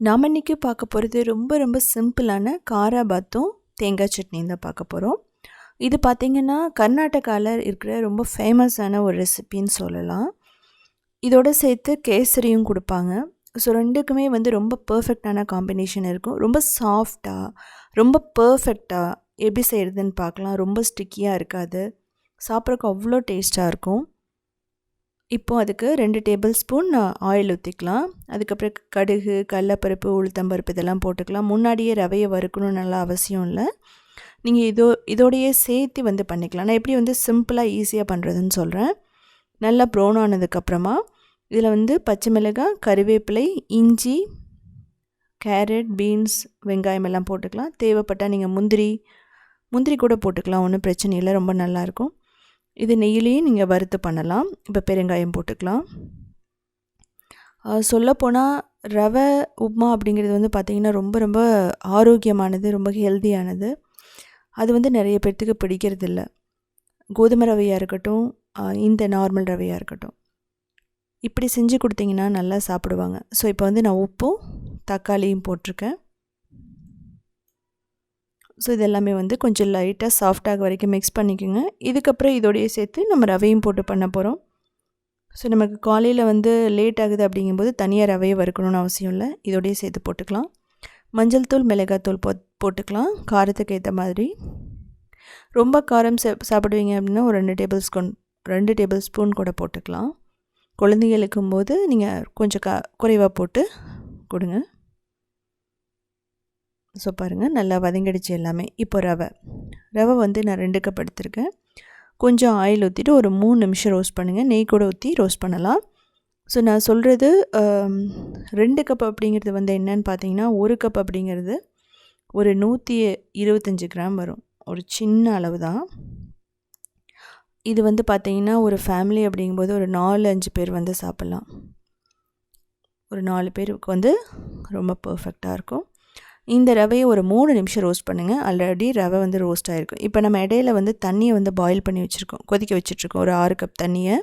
நாம் இன்றைக்கி பார்க்க போகிறது ரொம்ப ரொம்ப சிம்பிளான காரா பாத்தும் தேங்காய் சட்னியும் தான் பார்க்க போகிறோம் இது பார்த்திங்கன்னா கர்நாடகாவில் இருக்கிற ரொம்ப ஃபேமஸான ஒரு ரெசிபின்னு சொல்லலாம். இதோட சேர்த்து கேசரியும் கொடுப்பாங்க. ஸோ ரெண்டுக்குமே வந்து ரொம்ப பர்ஃபெக்டான காம்பினேஷன் இருக்கும். ரொம்ப சாஃப்டாக ரொம்ப பர்ஃபெக்டாக எப்படி செய்கிறதுன்னு பார்க்கலாம். ரொம்ப ஸ்டிக்கியாக இருக்காது. சாப்பிட்றக்கு அவ்வளோ டேஸ்ட்டாக இருக்கும். இப்போது அதுக்கு ரெண்டு டேபிள் ஸ்பூன் ஆயில் ஊற்றிக்கலாம் அதுக்கப்புறம் கடுகு கடலப்பருப்பு உளுத்தம்பருப்பு இதெல்லாம் போட்டுக்கலாம். முன்னாடியே ரவையை வறுக்கணும்னு நல்லா அவசியம் இல்லை. நீங்கள் இதோ இதோடையே சேர்த்து வந்து பண்ணிக்கலாம். நான் எப்படி வந்து சிம்பிளாக ஈஸியாக பண்ணுறதுன்னு சொல்கிறேன் நல்லா ப்ரௌன் ஆனதுக்கப்புறமா இதில் வந்து பச்சை மிளகாய் கருவேப்பிலை இஞ்சி கேரட் பீன்ஸ் வெங்காயம் எல்லாம் போட்டுக்கலாம். தேவைப்பட்டால் நீங்கள் முந்திரி முந்திரி கூட போட்டுக்கலாம். ஒன்றும் பிரச்சனை இல்லை. ரொம்ப நல்லாயிருக்கும் இது நெய்யிலையும் நீங்கள் வறுத்து பண்ணலாம். இப்போ பெருங்காயம் போட்டுக்கலாம். சொல்லப்போனால் ரவை உப்மா அப்படிங்கிறது வந்து பார்த்திங்கன்னா ரொம்ப ரொம்ப ஆரோக்கியமானது ரொம்ப ஹெல்த்தியானது. அது வந்து நிறைய பேர்த்துக்கு பிடிக்கிறது இல்லை கோதுமை ரவையாக இருக்கட்டும் இந்த நார்மல் ரவையாக இருக்கட்டும். இப்படி செஞ்சு கொடுத்தீங்கன்னா நல்லா சாப்பிடுவாங்க. ஸோ இப்போ வந்து நான் உப்பும் தக்காளியும் போட்டிருக்கேன். ஸோ இது எல்லாமே வந்து கொஞ்சம் லைட்டாக சாஃப்டாக வரைக்கும் மிக்ஸ் பண்ணிக்கோங்க. இதுக்கப்புறம் இதோடைய சேர்த்து நம்ம ரவையும் போட்டு பண்ண போகிறோம் ஸோ நமக்கு காலையில் வந்து லேட் ஆகுது அப்படிங்கும்போது தனியாக ரவையை வறுக்கணும்னு அவசியம் இல்லை. இதோடையே சேர்த்து போட்டுக்கலாம். மஞ்சள் தூள் மிளகாத்தூள் போ போட்டுக்கலாம். காரத்துக்கு ஏற்ற மாதிரி. ரொம்ப காரம் சாப்பிடுவீங்க அப்படின்னா ஒரு ரெண்டு டேபிள் ஸ்பூன் ரெண்டு டேபிள் ஸ்பூன் கூட போட்டுக்கலாம். குழந்தைங்களுக்கும் போது நீங்கள் கொஞ்சம் க குறைவாக போட்டு கொடுங்க. ஸோ பாருங்கள் நல்லா வதங்கிடுச்சு எல்லாமே. இப்போ ரவை. ரவை வந்து நான் ரெண்டு கப் எடுத்திருக்கேன். கொஞ்சம் ஆயில் ஊற்றிட்டு ஒரு மூணு நிமிஷம் ரோஸ்ட் பண்ணுங்கள் நெய் கூட ஊற்றி ரோஸ்ட் பண்ணலாம். ஸோ நான் சொல்கிறது ரெண்டு கப் அப்படிங்கிறது வந்து என்னன்னு பார்த்தீங்கன்னா ஒரு கப் அப்படிங்கிறது ஒரு நூற்றி இருபத்தஞ்சி கிராம் வரும். ஒரு சின்ன அளவு தான் இது வந்து பார்த்திங்கன்னா ஒரு ஃபேமிலி அப்படிங்கும்போது ஒரு நாலு அஞ்சு பேர் வந்து சாப்பிட்லாம். ஒரு நாலு பேருக்கு வந்து ரொம்ப பர்ஃபெக்டாக இருக்கும். இந்த ரவையை ஒரு மூணு நிமிஷம் ரோஸ்ட் பண்ணுங்கள் ஆல்ரெடி ரவை வந்து ரோஸ்ட் ஆகிருக்கும் இப்போ நம்ம இடையில வந்து தண்ணியை வந்து பாயில் பண்ணி வச்சுருக்கோம். கொதிக்க வச்சுட்ருக்கோம் ஒரு ஆறு கப் தண்ணியை.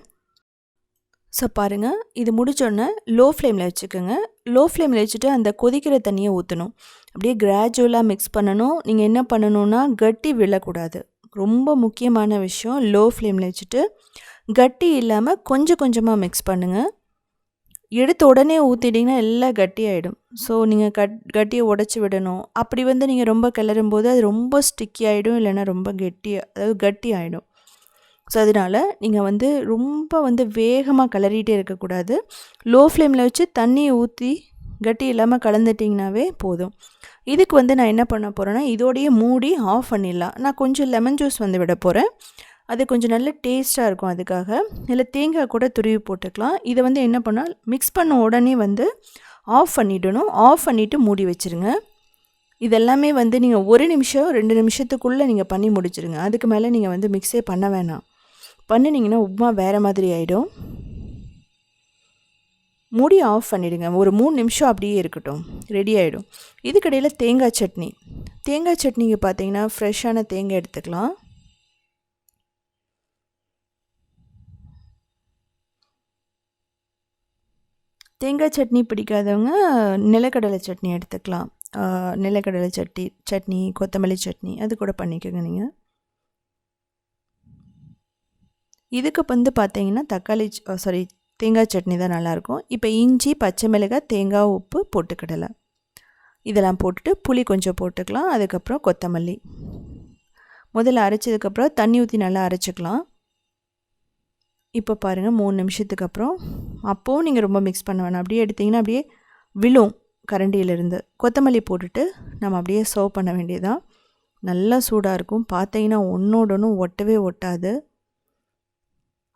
ஸோ பாருங்கள் இது முடிச்சோடனே லோ ஃப்ளேமில் வச்சுக்கோங்க. லோ ஃப்ளேமில் வச்சுட்டு அந்த கொதிக்கிற தண்ணியை ஊற்றணும் அப்படியே கிராஜுவலாக மிக்ஸ் பண்ணணும். நீங்கள் என்ன பண்ணணுன்னா கட்டி விழக்கூடாது. ரொம்ப முக்கியமான விஷயம் லோ ஃப்ளேமில் வச்சுட்டு கட்டி இல்லாமல் கொஞ்சம் கொஞ்சமாக மிக்ஸ் பண்ணுங்கள் எடுத்த உடனே ஊற்றிட்டிங்கன்னா எல்லாம் கட்டியாயிடும். ஸோ நீங்கள் கட் கட்டியை உடச்சி விடணும். அப்படி வந்து நீங்கள் ரொம்ப கிளறும் போது அது ரொம்ப ஸ்டிக்கி ஆகிடும் இல்லைன்னா ரொம்ப கெட்டியாக அதாவது கட்டி ஆகிடும் ஸோ அதனால் நீங்கள் வந்து ரொம்ப வந்து வேகமாக கிளறிட்டே இருக்கக்கூடாது. லோ ஃப்ளேமில் வச்சு தண்ணியை ஊற்றி கட்டி இல்லாமல் கலந்துட்டிங்கனாவே போதும். இதுக்கு வந்து நான் என்ன பண்ண போகிறேன்னா இதோடையே மூடி ஆஃப் பண்ணிடலாம். நான் கொஞ்சம் லெமன் ஜூஸ் வந்து விட போகிறேன் அது கொஞ்சம் நல்ல டேஸ்ட்டாக இருக்கும் அதுக்காக. இல்லை தேங்காய் கூட துருவி போட்டுக்கலாம். இதை வந்து என்ன பண்ணால் மிக்ஸ் பண்ண உடனே வந்து ஆஃப் பண்ணிடணும். ஆஃப் பண்ணிவிட்டு மூடி வச்சுருங்க. இதெல்லாமே வந்து நீங்கள் ஒரு நிமிஷம் ரெண்டு நிமிஷத்துக்குள்ளே நீங்கள் பண்ணி முடிச்சிருங்க. அதுக்கு மேலே நீங்கள் வந்து மிக்ஸே பண்ண வேணாம். பண்ணினீங்கன்னா உப்புமா வேறு மாதிரி ஆகிடும் மூடி ஆஃப் பண்ணிவிடுங்க ஒரு மூணு நிமிஷம் அப்படியே இருக்கட்டும். ரெடி ஆகிடும் இதுக்கடையில் தேங்காய் சட்னி. தேங்காய் சட்னிக்கு பார்த்தீங்கன்னா ஃப்ரெஷ்ஷான தேங்காய் எடுத்துக்கலாம். தேங்காய் சட்னி பிடிக்காதவங்க நிலக்கடலை சட்னி எடுத்துக்கலாம். நிலக்கடலை சட்னி சட்னி கொத்தமல்லி சட்னி அது கூட பண்ணிக்கோங்க நீங்கள் இதுக்கு வந்து பார்த்தீங்கன்னா தக்காளி சாரி தேங்காய் சட்னி தான் நல்லாயிருக்கும். இப்போ இஞ்சி பச்சை மிளகாய் தேங்காய் உப்பு போட்டுக்கிடலை இதெல்லாம் போட்டுட்டு புளி கொஞ்சம் போட்டுக்கலாம். அதுக்கப்புறம் கொத்தமல்லி. முதல்ல அரைச்சதுக்கப்புறம் தண்ணி ஊற்றி நல்லா அரைச்சிக்கலாம். இப்போ பாருங்கள் மூணு நிமிஷத்துக்கு அப்புறம் அப்போவும் நீங்கள் ரொம்ப மிக்ஸ் பண்ண வேணாம். அப்படியே எடுத்திங்கன்னா அப்படியே விழும் கரண்டியிலிருந்து. கொத்தமல்லி போட்டுட்டு நம்ம அப்படியே சர்வ் பண்ண வேண்டியதான் நல்லா சூடாக இருக்கும். பார்த்தீங்கன்னா ஒன்றோட ஒட்டவே ஒட்டாது.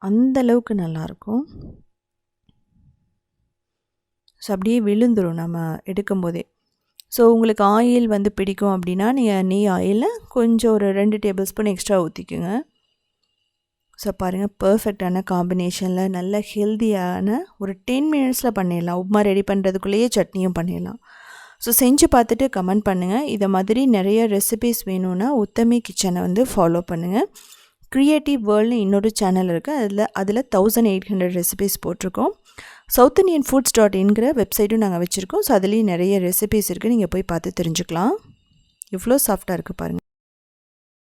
அந்தளவுக்கு நல்லாயிருக்கும் ஸோ அப்படியே விழுந்துடும் நம்ம எடுக்கும்போதே. ஸோ உங்களுக்கு ஆயில் வந்து பிடிக்கும் அப்படின்னா நீங்கள் நெய் ஆயிலில் கொஞ்சம் ஒரு ரெண்டு டேபிள் ஸ்பூன் எக்ஸ்ட்ரா ஊற்றிக்குங்க ஸோ பாருங்கள் பர்ஃபெக்டான காம்பினேஷனில் நல்ல ஹெல்த்தியான ஒரு டென் மினிட்ஸில் பண்ணிடலாம். உப்மா ரெடி பண்ணுறதுக்குள்ளேயே சட்னியும் பண்ணிடலாம். ஸோ செஞ்சு பார்த்துட்டு கமெண்ட் பண்ணுங்கள் இதை மாதிரி நிறைய ரெசிபிஸ் வேணும்னா உத்தமி கிச்சனை வந்து ஃபாலோ பண்ணுங்கள் க்ரியேட்டிவ் வேர்ல்டு இன்னொரு சேனல் இருக்குது அதில் அதில் தௌசண்ட் எயிட் ஹண்ட்ரட் ரெசிபீஸ் போட்டிருக்கோம். சவுத் இண்டியன் ஃபுட்ஸ் டாட் இன்கிற வெப்சைட்டும் நாங்கள் வச்சுருக்கோம். ஸோ அதுலேயும் நிறைய ரெசிபீஸ் இருக்குது நீங்கள் போய் பார்த்து தெரிஞ்சுக்கலாம். இவ்வளோ சாஃப்டாக இருக்குது பாருங்கள்